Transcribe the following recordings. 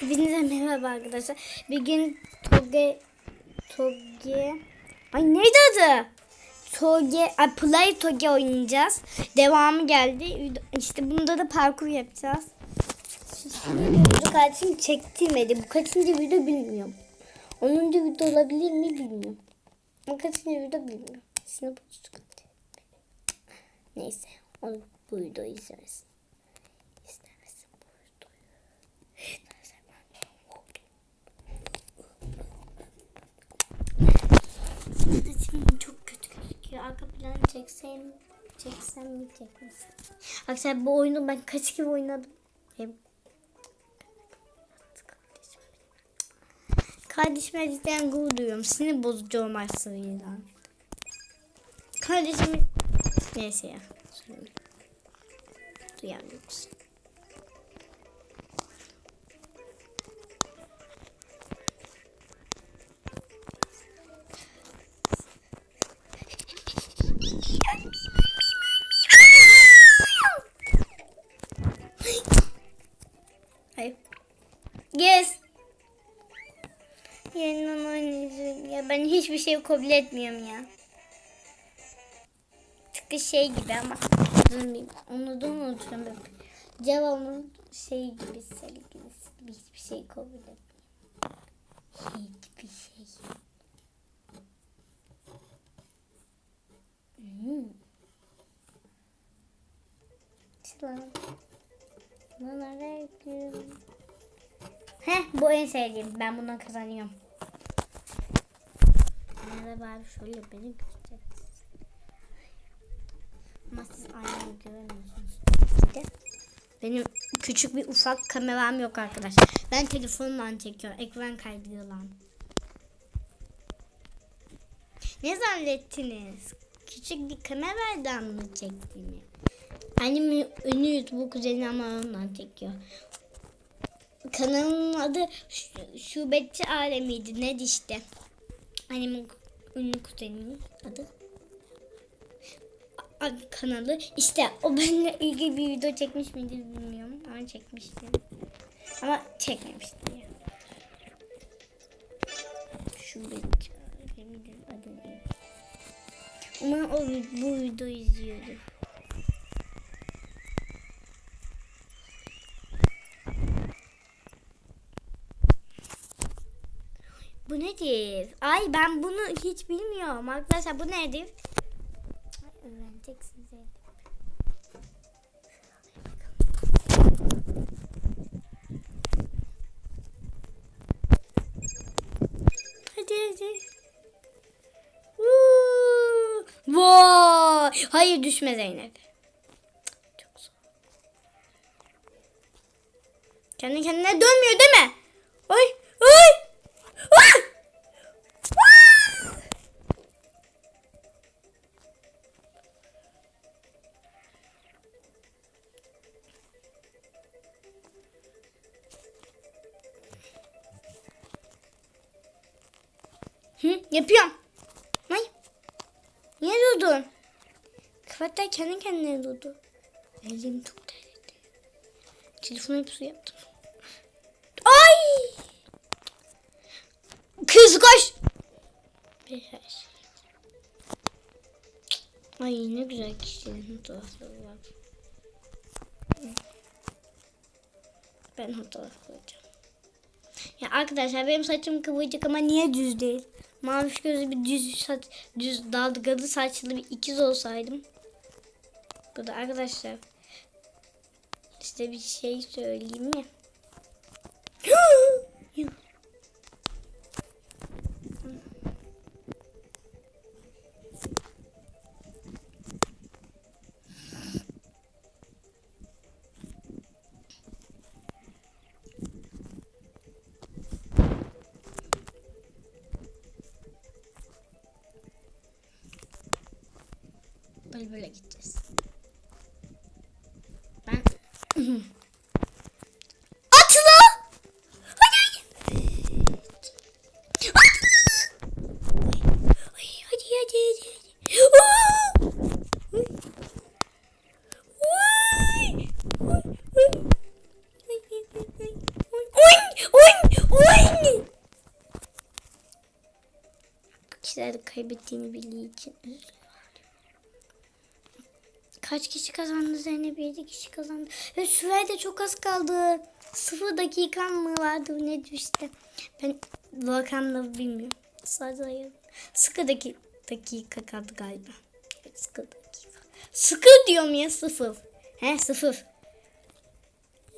Hepinize merhaba arkadaşlar. Bir gün Toge Toge Ay neydi adı? Toge Ay Play Toge oynayacağız. Devamı geldi. İşte bunda da parkur yapacağız. Bu kardeşim çektirmedi. Bu kaçıncı video bilmiyorum. 10. video olabilir mi bilmiyorum. Bu kaçıncı video bilmiyorum. Sinir. Neyse. Onu bu videoyu. İzlemesin bu videoyu. İzlersen ben Şimdi çok kötü gözüküyor. Arka planı çeksem, çeksem mi çekmesem. Arkadaşlar bu oyunu ben kaç kere oynadım. Hep Kardeşime cidden gurur duyuyorum. Sinir bozucu olmasıyla. Kardeşimi... Neyse ya. Söyleyeyim. Duyamıyoruz. videoyu kabul etmiyorum ya. Tıpkı şey gibi ama durmayayım. Unuttum unuturum. Cevabımın şey gibi sarı gibi hiçbir şey kabul etmiyorum. Şey hiçbir şey. Hmm. Çılan. Bana ver Heh bu en sevdiğim. Ben bundan kazanıyorum. Merhaba abi şöyle beni göstereceksiniz. Ama siz aynı göremiyorsunuz. Benim küçük bir ufak kameram yok arkadaşlar. Ben telefonla çekiyorum. Ekran kaydıyla. Ne zannettiniz? Küçük bir kameradan mı çektiğimi? Annemin ünlü YouTube kuzeni ama ondan çekiyor. Kanalın adı Şubetçi Alemiydi. Ne işte. Annemin ünlü kuzeninin adı. Kanalı. İşte o benimle ilgili bir video çekmiş miydi bilmiyorum. Ama çekmiştim. Ama çekmemiştim ya. Şubetçi Alemiydi adı ne? Umarım o bu videoyu izliyordu. Bu nedir? Ay ben bunu hiç bilmiyorum. Arkadaşlar bu nedir? Öğreneceksiniz. Hadi hadi. Woo! Vay! Hayır düşme Zeynep. Kendi kendine dönmüyor değil mi? Hı, yapıyorum. Ay. Niye durdun? Kafatta kendi kendine durdu. Elim çok terledi. Telefonu hep su yaptım. Ay! Kız koş! Şey. Ay ne güzel kişilerin tuhafları var. Ben fotoğraf koyacağım. Ya arkadaşlar benim saçım kıvırcık ama niye düz değil? Mavi gözlü bir düz saç, düz dalgalı saçlı bir ikiz olsaydım. Bu da arkadaşlar. İşte bir şey söyleyeyim mi? Böyle gideceğiz. Ben... Atla! Hadi hadi! Atla! Ay, hadi hadi hadi. Ay. Ay. kişileri kaybettiğini bildiği için üzüldüm. Kaç kişi kazandı Zeynep? 7 kişi kazandı. Ve sürede çok az kaldı. Sıfır dakikam mı vardı ne işte. Ben rakamları bilmiyorum. Sadece ayırdım. Sıkı daki, dakika kaldı galiba. Sıkı dakika. Sıkı diyorum ya sıfır. He sıfır.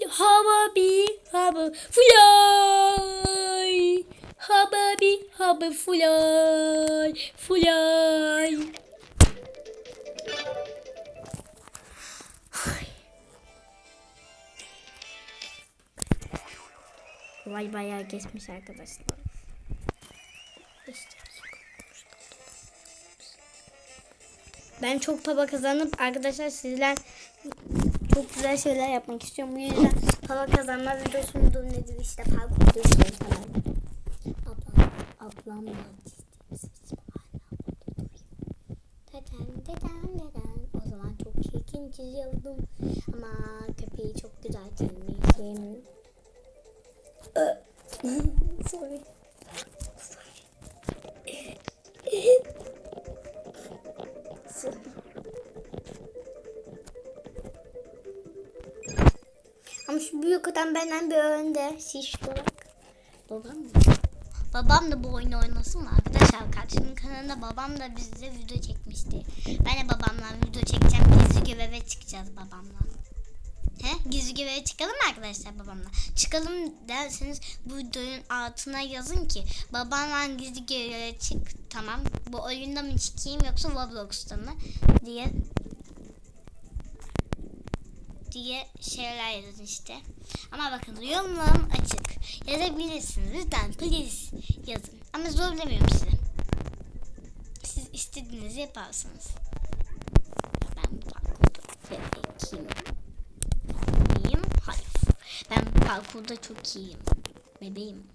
Hava bir hava fly. Hava bir hava fly. Fly. Vay bayağı geçmiş arkadaşlar. Ben çok para kazanıp arkadaşlar sizler çok güzel şeyler yapmak istiyorum. Bu yüzden para kazanma videosunu da nedir işte parkur videosu falan. Ablam, ablam da. O zaman çok çirkin çiziyordum. Ama köpeği çok güzel çizmişim. Sorry. Sorry. Ama şu büyük adam benden bir önde. Şiş olarak. Babam mı? Babam da bu oyunu oynasın mı arkadaşlar? Kardeşimin kanalında babam da bizde video çekmişti. Ben de babamla video çekeceğim. Gizli göreve çıkacağız babamla. Gizli göreve çıkalım arkadaşlar babamla? Çıkalım derseniz bu videonun altına yazın ki babamla gizli çık. Tamam. Bu oyunda mı çıkayım yoksa Roblox'ta mı? diye diye şeyler yazın işte. Ama bakın yorumlarım açık. Yazabilirsiniz. Lütfen please yazın. Ama zorlamıyorum sizi. Siz istediğinizi yaparsınız. Ben bu parkurda bebeğim. İyiyim. Hayır. Ben bu parkurda çok iyiyim. Bebeğim.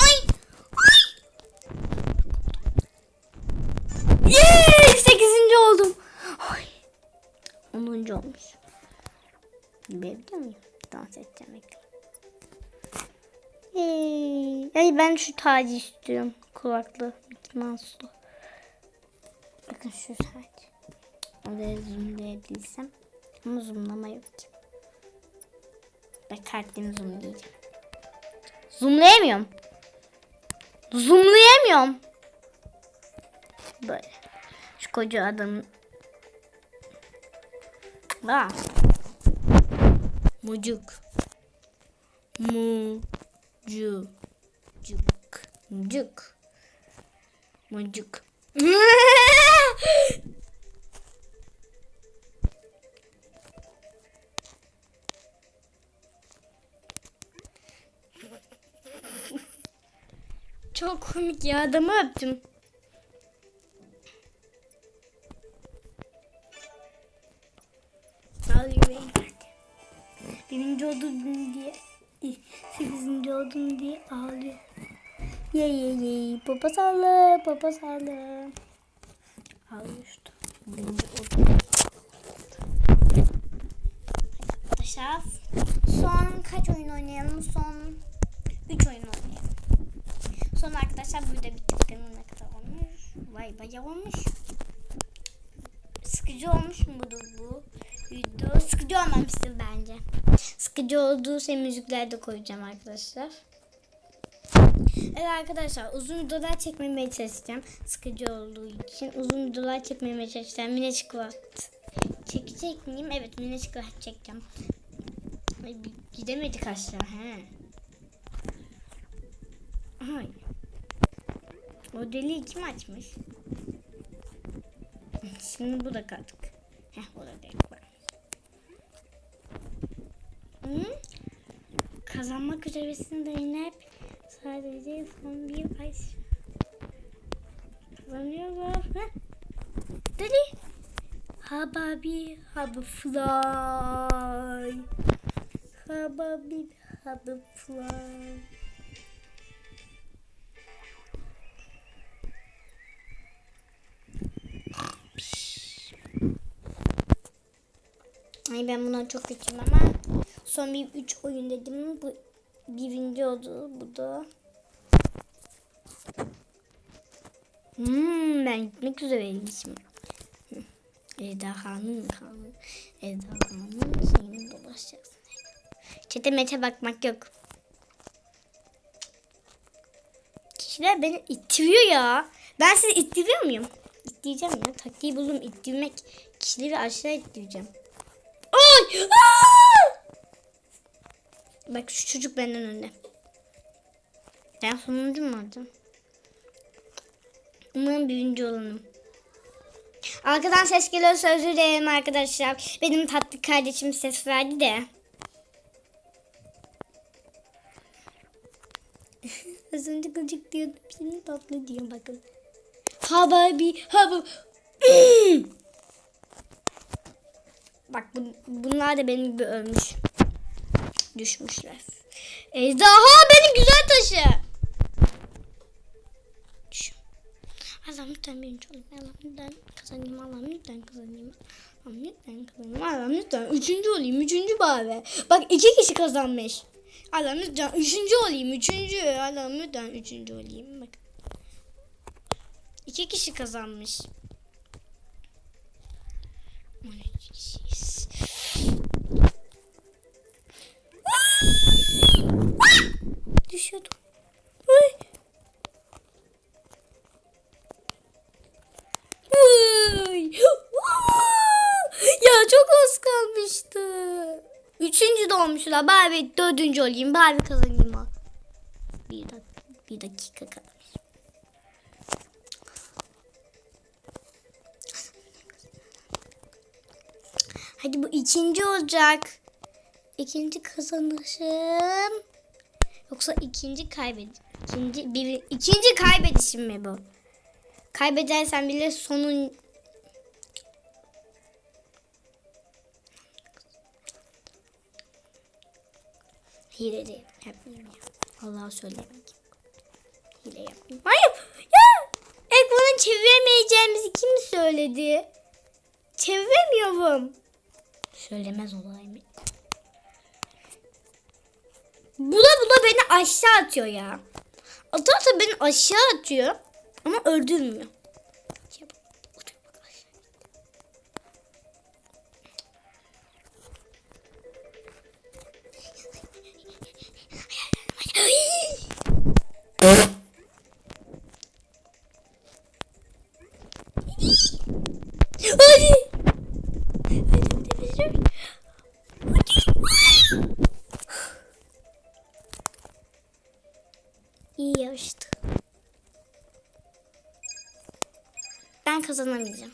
Ay! Ay! Yay! Sekizinci oldum. Ay. 10. olmuş. Bilebiliyor muyum? Dans edeceğim bekle. Hey. Ay ben şu tacı istiyorum. Kulaklı. Mickey. Bakın şu taç. Oraya zoomlayabilsem. Ama zoomlama yok ki. Ben kartını zoomlayacağım. Zoomlayamıyorum. Zoomlayamıyorum. Böyle. Şu koca adamın Aa. Mucuk. Mucuk. Cuk. Mucuk. Mucuk. Çok komik ya adamı öptüm. Ağlıyorum. Birinci oldum diye, sekizinci oldum diye ağlıyor. Ye ye ye, baba salla, baba salla. Ağlıyor işte. Birinci oldum. Arkadaşlar, son kaç oyun oynayalım? Son 3 oyun oynayalım. Son arkadaşlar burada bittik. Ne kadar olmuş? Vay bayağı olmuş. Sıkıcı olmuş mu bu, video? Sıkıcı olmamıştır bence. Sıkıcı olduysa müzikler de koyacağım arkadaşlar. Evet arkadaşlar uzun videolar çekmemeye çalışacağım. Sıkıcı olduğu için uzun videolar çekmemeye çalışacağım. Mine Çikolat. Çekecek miyim? Evet Mine Çikolat çekeceğim. Gidemedik aşağı. He. Ay. O deliği kim açmış? Şimdi bu da kaldık. Heh bu da delik var. Hı? Kazanmak üzeresin Zeynep. Sadece son bir ay. Kazanıyorlar. Heh. Deli. Hababi habi fly. Hababi habi fly. Ay ben bundan çok kötüyüm ama son bir üç oyun dedim. Bu birinci oldu. Bu da Hmm, ben gitmek üzereyim şimdi. Hı. Eda'nın kanı. Eda'nın şeyini dolaşacaksın. Çete mete bakmak yok. Kişiler beni ittiriyor ya. Ben sizi ittiriyor muyum? İttireceğim ya. Taktiği buldum. İttirmek. Kişileri aşağı ittireceğim. Ay! Aa! Bak şu çocuk benden önde. Ben sonuncu mu olacağım? Umarım birinci olanım. Arkadan ses geliyorsa özür dilerim arkadaşlar. Benim tatlı kardeşim ses verdi de. Az önce gıcık diyordum. Şimdi tatlı diyorum bakın. Ha baby, ha bu. Bak bu, bunlar da benim gibi ölmüş. Düşmüşler. Ejderha benim güzel taşı. Allah'ım lütfen birinci olayım. Allah'ım lütfen kazanayım. Allah'ım lütfen kazanayım. Allah'ım lütfen kazanayım. Allah'ım lütfen üçüncü olayım. Üçüncü bari. Bak iki kişi kazanmış. Allah'ım lütfen üçüncü olayım. Üçüncü. Allah'ım lütfen üçüncü olayım. Bak. İki kişi kazanmış. Düşüyordum. Ay. Ay. ya çok az kalmıştı. Üçüncü de olmuşlar. Bari dördüncü olayım. Bari kazanayım. Bir dakika, bir dakika kalmış. Hadi bu ikinci olacak. İkinci kazanışım. Yoksa ikinci kaybed ikinci bir ikinci kaybedişim mi bu? Kaybedersen bile sonun Hile de yapmayayım ya. Allah'a söylemek. Hile yapmayayım. Hayır. Ya. Ekranı çeviremeyeceğimizi kim söyledi? Çeviremiyorum. Söylemez olayım. Bu da beni aşağı atıyor ya. Atarsa beni aşağı atıyor ama öldürmüyor. Yarıştı. Ben kazanamayacağım.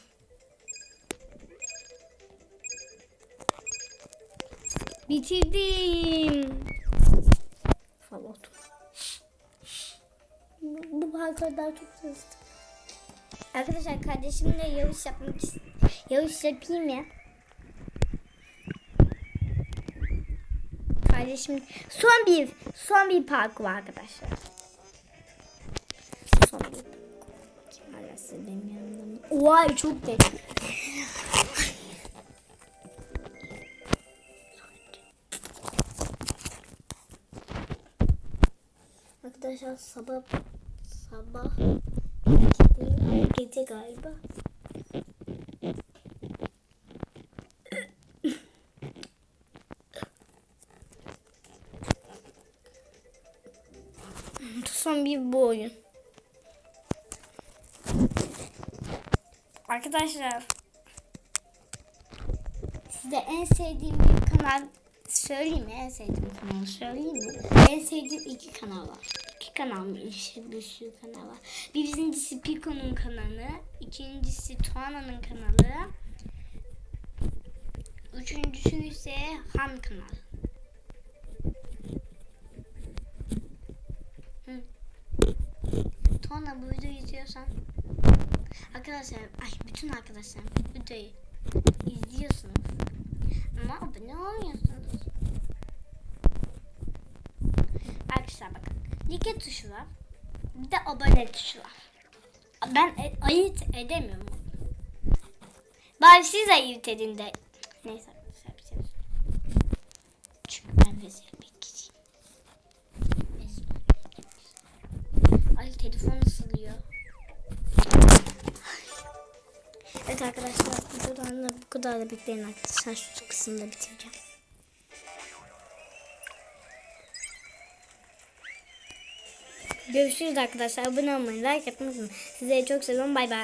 Bitirdim. Falan. Bu, bu daha çok hızlı. Arkadaşlar kardeşimle yarış yapmak yarış yapayım ya. Kardeşim son bir son bir parkur arkadaşlar. Vay çok derin. Arkadaşlar sabah sabah gece galiba. Son bir bu oyun. Arkadaşlar size en sevdiğim bir kanal söyleyeyim mi? En sevdiğim kanalı söyleyeyim mi? En sevdiğim iki kanal var. İki kanal mı? İşte bir sürü kanal var. Birincisi Pico'nun kanalı. ikincisi Tuana'nın kanalı. Üçüncüsü ise Han kanalı. Tuana bu videoyu izliyorsan Arkadaşlar, ay bütün arkadaşlar videoyu izliyorsunuz. Ama abone olmuyorsunuz. Arkadaşlar bakın. Like tuşu var. Bir de abone tuşu var. Ben e- ayırt edemiyorum. Bari siz ayırt edin de. Neyse arkadaşlar videodan da bu kadar da bekleyin arkadaşlar. Şu kısımda bitireceğim. Görüşürüz arkadaşlar. Abone olmayı, like atmayı unutmayın. Sizleri çok seviyorum. Bay bay.